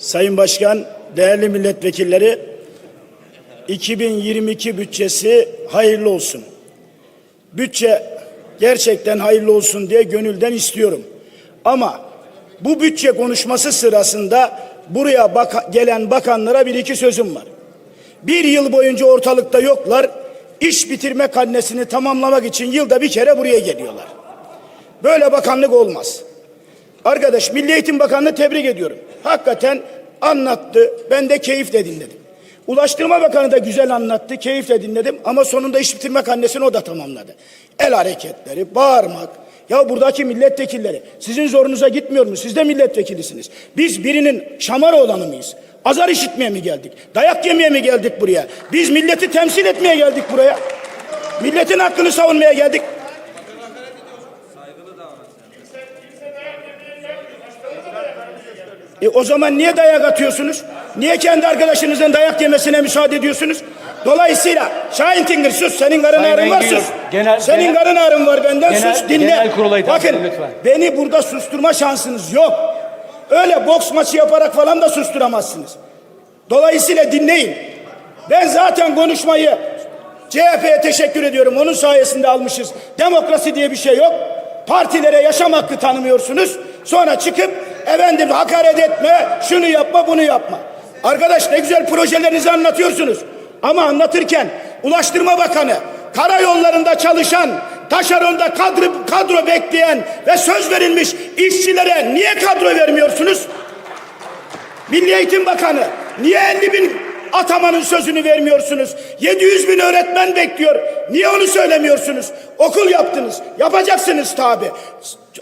Sayın Başkan, değerli milletvekilleri, 2022 bütçesi hayırlı olsun. Bütçe gerçekten hayırlı olsun diye gönülden istiyorum. Ama bu bütçe konuşması sırasında buraya baka- gelen bakanlara bir iki sözüm var. Bir yıl boyunca ortalıkta yoklar. İş bitirme karnesini tamamlamak için yılda bir kere buraya geliyorlar. Böyle bakanlık olmaz. Arkadaş Milli Eğitim Bakanı'nı tebrik ediyorum. Hakikaten anlattı. Ben de keyifle dinledim. Ulaştırma Bakanı da güzel anlattı. Keyifle dinledim. Ama sonunda iş bitirme karnesini o da tamamladı. El hareketleri, bağırmak. Ya buradaki milletvekilleri sizin zorunuza gitmiyor mu? Siz de milletvekilisiniz. Biz birinin şamar olanı mıyız? Azar işitmeye mi geldik? Dayak yemeye mi geldik buraya? Biz milleti temsil etmeye geldik buraya. Milletin hakkını savunmaya geldik. E o zaman niye dayak atıyorsunuz? Niye kendi arkadaşınızın dayak yemesine müsaade ediyorsunuz? Dolayısıyla Şahin Tingir sus senin karın Sayın ağrın var sus. genel- senin genel- karın ağrın var benden genel- sus dinle. genel kurula Bakın lütfen. beni burada susturma şansınız yok. Öyle boks maçı yaparak falan da susturamazsınız. Dolayısıyla dinleyin. Ben zaten konuşmayı CHP'ye teşekkür ediyorum. Onun sayesinde almışız. Demokrasi diye bir şey yok. Partilere yaşam hakkı tanımıyorsunuz. Sonra çıkıp efendim hakaret etme, şunu yapma, bunu yapma. Arkadaş ne güzel projelerinizi anlatıyorsunuz. Ama anlatırken Ulaştırma Bakanı, karayollarında çalışan, taşeronda kadro, kadro bekleyen ve söz verilmiş işçilere niye kadro vermiyorsunuz? Milli Eğitim Bakanı niye 50 bin atamanın sözünü vermiyorsunuz? 700 bin öğretmen bekliyor. Niye onu söylemiyorsunuz? Okul yaptınız. Yapacaksınız tabi.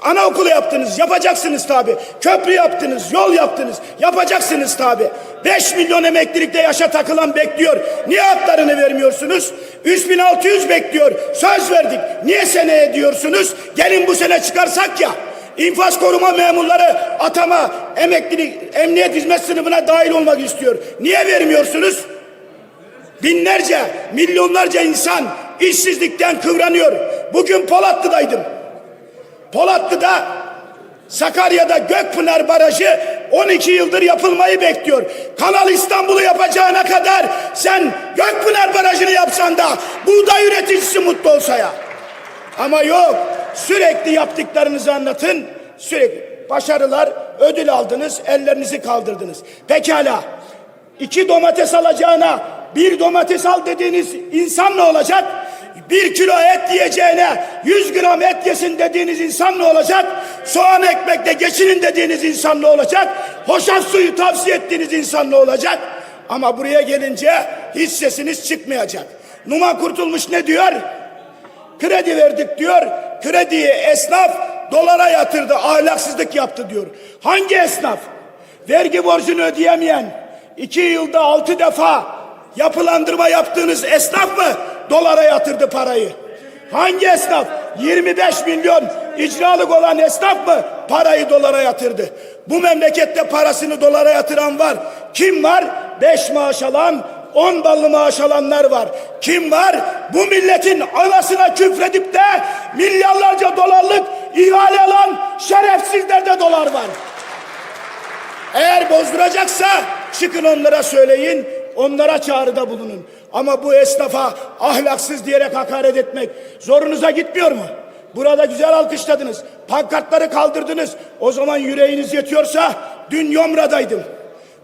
Anaokulu yaptınız. Yapacaksınız tabi. Köprü yaptınız. Yol yaptınız. Yapacaksınız tabi. 5 milyon emeklilikte yaşa takılan bekliyor. Niye haklarını vermiyorsunuz? 3600 bekliyor. Söz verdik. Niye seneye diyorsunuz? Gelin bu sene çıkarsak ya. İnfaz koruma memurları atama emeklilik emniyet hizmet sınıfına dahil olmak istiyor. Niye vermiyorsunuz? Binlerce, milyonlarca insan işsizlikten kıvranıyor. Bugün Polatlı'daydım. Polatlı'da Sakarya'da Gökpınar Barajı 12 yıldır yapılmayı bekliyor. Kanal İstanbul'u yapacağına kadar sen Gökpınar Barajı'nı yapsan da buğday üreticisi mutlu olsa ya. Ama yok. Sürekli yaptıklarınızı anlatın. Sürekli başarılar, ödül aldınız, ellerinizi kaldırdınız. Pekala. iki domates alacağına bir domates al dediğiniz insan ne olacak? Bir kilo et yiyeceğine 100 gram et yesin dediğiniz insan ne olacak? Soğan ekmekle geçinin dediğiniz insan ne olacak? Hoşaf suyu tavsiye ettiğiniz insan ne olacak? Ama buraya gelince hiç sesiniz çıkmayacak. Numan Kurtulmuş ne diyor? Kredi verdik diyor. Krediyi esnaf dolara yatırdı. Ahlaksızlık yaptı diyor. Hangi esnaf? Vergi borcunu ödeyemeyen, iki yılda altı defa yapılandırma yaptığınız esnaf mı dolara yatırdı parayı? Hangi esnaf? 25 milyon icralık olan esnaf mı parayı dolara yatırdı? Bu memlekette parasını dolara yatıran var. Kim var? Beş maaş alan, on ballı maaş alanlar var. Kim var? Bu milletin anasına küfredip de milyarlarca dolarlık ihale alan şerefsizlerde dolar var. Eğer bozduracaksa çıkın onlara söyleyin, onlara çağrıda bulunun. Ama bu esnafa ahlaksız diyerek hakaret etmek zorunuza gitmiyor mu? Burada güzel alkışladınız, pankartları kaldırdınız. O zaman yüreğiniz yetiyorsa dün Yomra'daydım.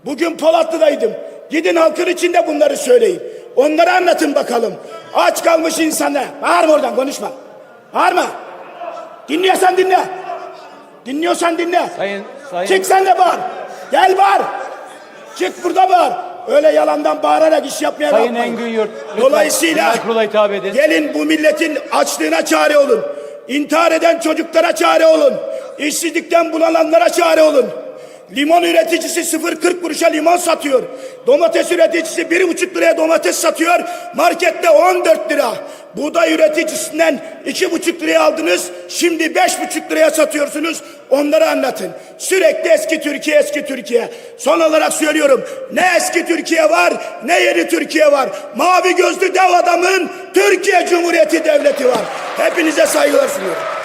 Bugün Polatlı'daydım. Gidin halkın içinde bunları söyleyin. Onları anlatın bakalım. Aç kalmış insanlar. Bağırma oradan konuşma. Bağırma. Dinliyorsan dinle. Dinliyorsan dinle. Sayın Sayın Çık sen de bağır. Gel bağır. Çık burada bağır. Öyle yalandan bağırarak iş yapmaya Sayın kalkmayın. Engin Yurt, Dolayısıyla hitap edin. gelin bu milletin açlığına çare olun. İntihar eden çocuklara çare olun. İşsizlikten bulananlara çare olun. Limon üreticisi 0.40 kuruşa limon satıyor. Domates üreticisi 1,5 liraya domates satıyor. Markette 14 lira. Buğday üreticisinden 2,5 liraya aldınız. Şimdi 5,5 liraya satıyorsunuz. Onları anlatın. Sürekli eski Türkiye, eski Türkiye. Son olarak söylüyorum. Ne eski Türkiye var, ne yeni Türkiye var. Mavi gözlü dev adamın Türkiye Cumhuriyeti Devleti var. Hepinize saygılar sunuyorum.